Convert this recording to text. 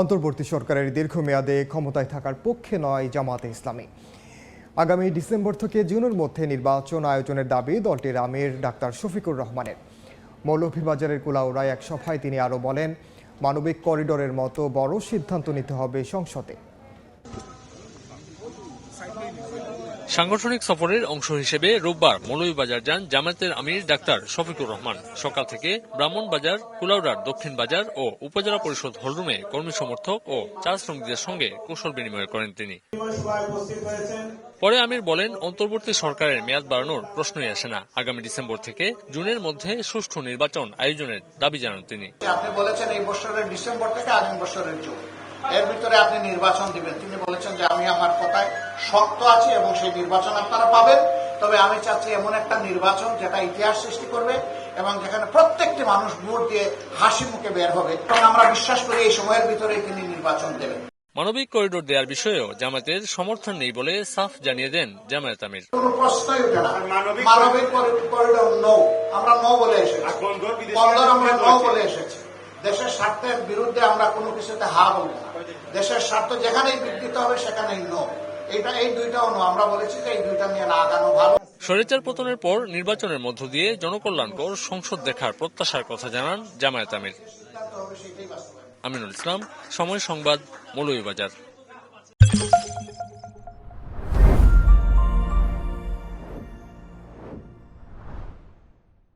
অন্তর্বর্তী সরকারের দীর্ঘমেয়াদে ক্ষমতায় থাকার পক্ষে নয় জামাতে ইসলামী। আগামী ডিসেম্বর থেকে জুনের মধ্যে নির্বাচন আয়োজনের দাবি দলটির আমির ডাক্তার শফিকুর রহমানের। মৌলভীবাজারের কুলাউড়ায় এক সভায় তিনি আরও বলেন, মানবিক করিডোরের মতো বড় সিদ্ধান্ত নিতে হবে সংসদে। সাংগঠনিক সফরের অংশ হিসেবে রোববার মৌলভীবাজার যান জামায়াতের আমির ডাক্তার শফিকুর রহমান। সকাল থেকে ব্রাহ্মণবাজার, কুলাউড়ার দক্ষিণ বাজার ও উপজেলা পরিষদ হলরুমে কর্মী সমর্থক ও চা শ্রমিকদের সঙ্গে কুশল বিনিময় করেন তিনি। পরে আমির বলেন, অন্তর্বর্তী সরকারের মেয়াদ বাড়ানোর প্রশ্নই আসে না। আগামী ডিসেম্বর থেকে জুনের মধ্যে সুষ্ঠু নির্বাচন আয়োজনের দাবি জানান তিনি। আপনি বলেছেন এই বছরের ডিসেম্বর থেকে আগামী বছরের জুন। এর ভিতরে আপনি নির্বাচন দিবেন। তিনি বলেছেন যে আমি আমার কথায় শক্ত আছি এবং সেই নির্বাচন আপনারা পাবেন। তবে আমি চাচ্ছি এমন একটা নির্বাচন যেটা ইতিহাস সৃষ্টি করবে এবং যেখানে প্রত্যেকটি মানুষ ভোট দিয়ে হাসি মুখে বের হবে। এবং আমরা বিশ্বাস করি এই সময়ের ভিতরেই তিনি নির্বাচন দেবেন। মানবিক করিডোর দেওয়ার বিষয়েও জামায়াতের সমর্থন নেই বলে সাফ জানিয়ে দেন জামায়াত আমির। কোনো প্রশ্নই ওঠে না। মানবিক করিডোর নো। আমরা নো বলে এসেছি। বন্দর আমরা নো বলে এসেছি। দেশের স্বার্থের বিরুদ্ধে আমরা কোনো কিছুতে হা বলি না। দেশের স্বার্থ যেখানেই বিঘ্নিত হবে সেখানেই নো। এটা এই দুইটাও নো। আমরা বলেছি যে এই দুইটা নিয়ে না আগানো ভালো। স্বৈরাচার পতনের পর নির্বাচনের মধ্য দিয়ে জনকল্যাণকর সংসদ দেখার প্রত্যাশার কথা জানান জামায়াত আমির। আমিনুল ইসলাম সময় সংবাদ মৌলভীবাজার।